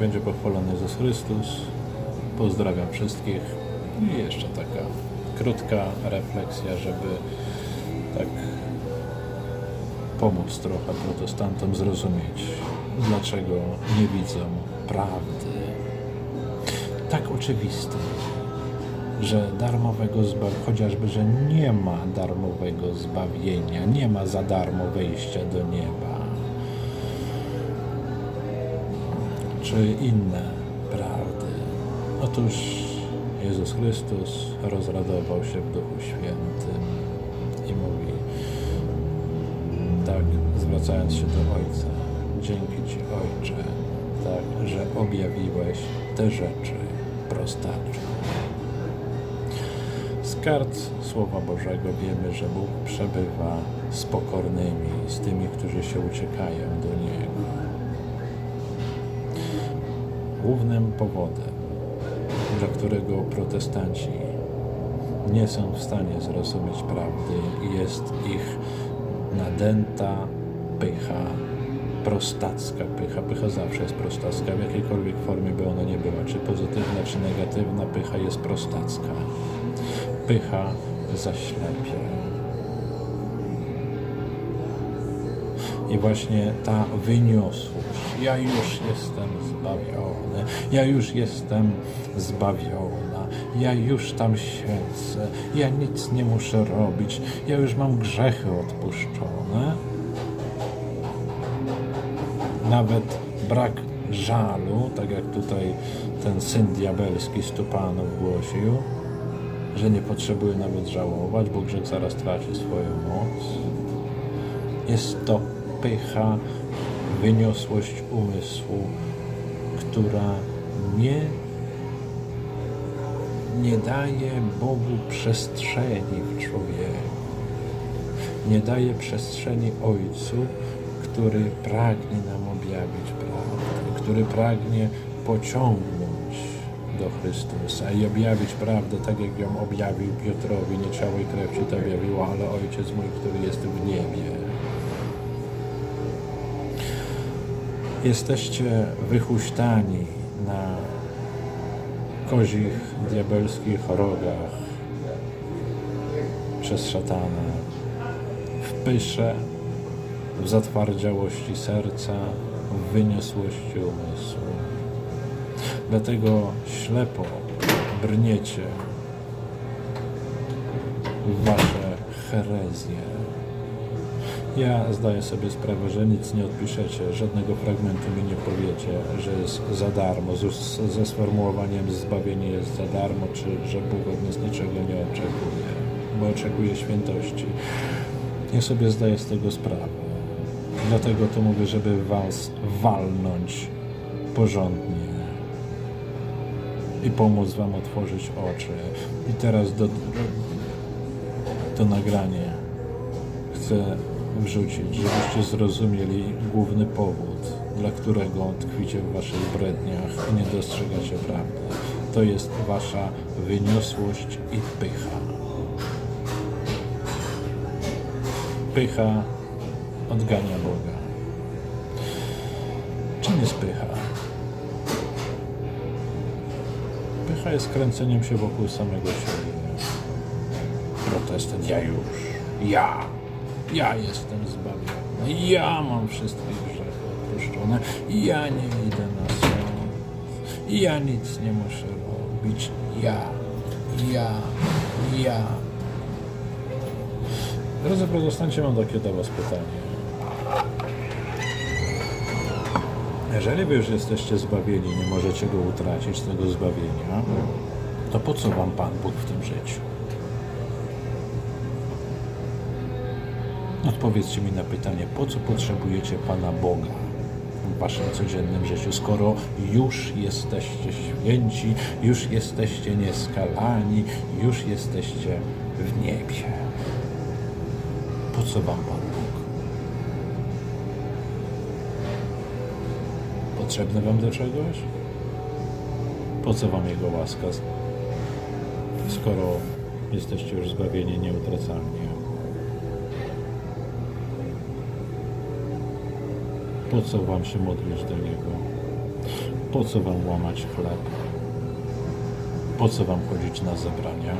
Będzie pochwalony Jezus Chrystus. Pozdrawiam wszystkich. I jeszcze taka krótka refleksja, żeby tak pomóc trochę protestantom zrozumieć, dlaczego nie widzą prawdy. Tak oczywiste, że darmowego zbawienia, chociażby, że nie ma darmowego zbawienia, nie ma za darmo wejścia do nieba, czy inne prawdy. Otóż Jezus Chrystus rozradował się w Duchu Świętym i mówi, tak, zwracając się do Ojca, dzięki Ci Ojcze, tak, że objawiłeś te rzeczy prostaczo. Z kart Słowa Bożego wiemy, że Bóg przebywa z pokornymi, z tymi, którzy się uciekają do Niego. Głównym powodem, dla którego protestanci nie są w stanie zrozumieć prawdy, jest ich nadęta pycha, prostacka pycha. Pycha zawsze jest prostacka, w jakiejkolwiek formie by ona nie była, czy pozytywna, czy negatywna, pycha jest prostacka. Pycha zaślepia. I właśnie ta wyniosłość, ja już jestem zbawiony, ja już jestem zbawiona, ja już tam siedzę, ja nic nie muszę robić, ja już mam grzechy odpuszczone. Nawet brak żalu, tak jak tutaj ten syn diabelski Stupanów głosił, że nie potrzebuje nawet żałować, bo grzech zaraz traci swoją moc. Jest to pycha, wyniosłość umysłu, która nie, nie daje Bogu przestrzeni w człowieku. Nie daje przestrzeni Ojcu, który pragnie nam objawić prawdę, który pragnie pociągnąć do Chrystusa i objawić prawdę, tak jak ją objawił Piotrowi. Nie ciało i krew ci to objawiło, ale Ojciec mój, który jest w niebie. Jesteście wychuśtani na kozich, diabelskich rogach przez szatana, w pysze, w zatwardziałości serca, w wyniosłości umysłu. Dlatego ślepo brniecie w wasze herezje. Ja zdaję sobie sprawę, że nic nie odpiszecie, żadnego fragmentu mi nie powiecie, że jest za darmo, z, ze sformułowaniem zbawienie jest za darmo, czy że Bóg od nas niczego nie oczekuje, bo oczekuje świętości. Ja sobie zdaję z tego sprawę. Dlatego to mówię, żeby was walnąć porządnie i pomóc wam otworzyć oczy. I teraz do, do, to nagranie chcę wrzucić, żebyście zrozumieli główny powód, dla którego tkwicie w waszych bredniach i nie dostrzegacie prawdy. To jest wasza wyniosłość i pycha. Pycha odgania Boga. Czym jest pycha? Pycha jest kręceniem się wokół samego siebie. Protestant, ja już, ja, ja jestem zbawiony, ja mam wszystkie grzechy odpuszczone, ja nie idę na sąd, ja nic nie muszę robić, ja, ja, ja. Drodzy protestanci, mam takie do Was pytanie. Jeżeli Wy już jesteście zbawieni, nie możecie go utracić, tego zbawienia, to po co Wam Pan Bóg w tym życiu? Odpowiedzcie mi na pytanie, po co potrzebujecie Pana Boga w Waszym codziennym życiu, skoro już jesteście święci, już jesteście nieskalani, już jesteście w niebie. Po co Wam Pan Bóg? Potrzebny Wam do czegoś? Po co Wam Jego łaska, skoro jesteście już zbawieni nieutracalnie? Po co Wam się modlić do Niego? po co wam łamać chleb? Po co wam chodzić na zebrania?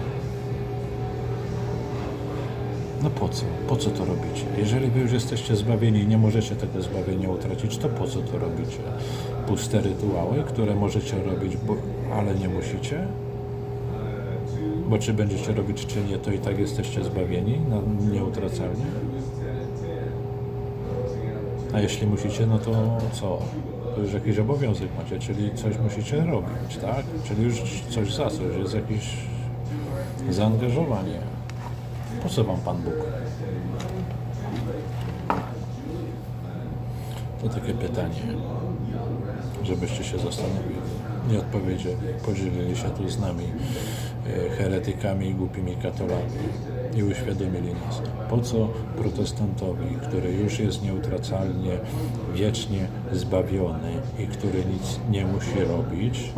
No po co? Po co to robicie? Jeżeli wy już jesteście zbawieni i nie możecie tego zbawienia utracić, to po co to robicie? Puste rytuały, które możecie robić, bo, ale nie musicie? Bo czy będziecie robić, czy nie, to i tak jesteście zbawieni na nieutracalnie? A jeśli musicie, no to co? To już jakiś obowiązek macie, czyli coś musicie robić, tak? Czyli już coś za coś, jest jakieś zaangażowanie. Po co wam Pan Bóg? To takie pytanie, żebyście się zastanowili i odpowiedzieli. Podzielili się tu z nami heretykami i głupimi katolami i uświadomili nas, po co protestantowi, który już jest nieutracalnie, wiecznie zbawiony i który nic nie musi robić,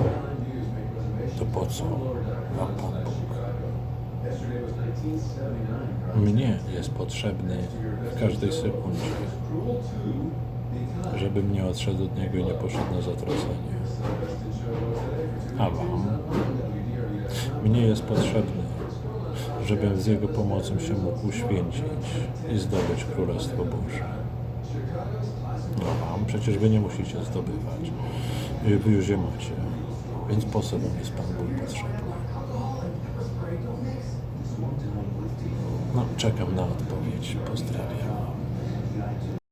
to po co wam Pan Bóg? Mnie jest potrzebny w każdej sekundzie, żebym nie odszedł od Niego i nie poszedł na zatracenie. A Wam? Mnie jest potrzebny, żebym z Jego pomocą się mógł uświęcić i zdobyć Królestwo Boże. No Wam, przecież Wy nie musicie zdobywać. Wy już je macie. Więc po co Wam jest Pan Bóg potrzebny? No, czekam na odpowiedź. Pozdrawiam.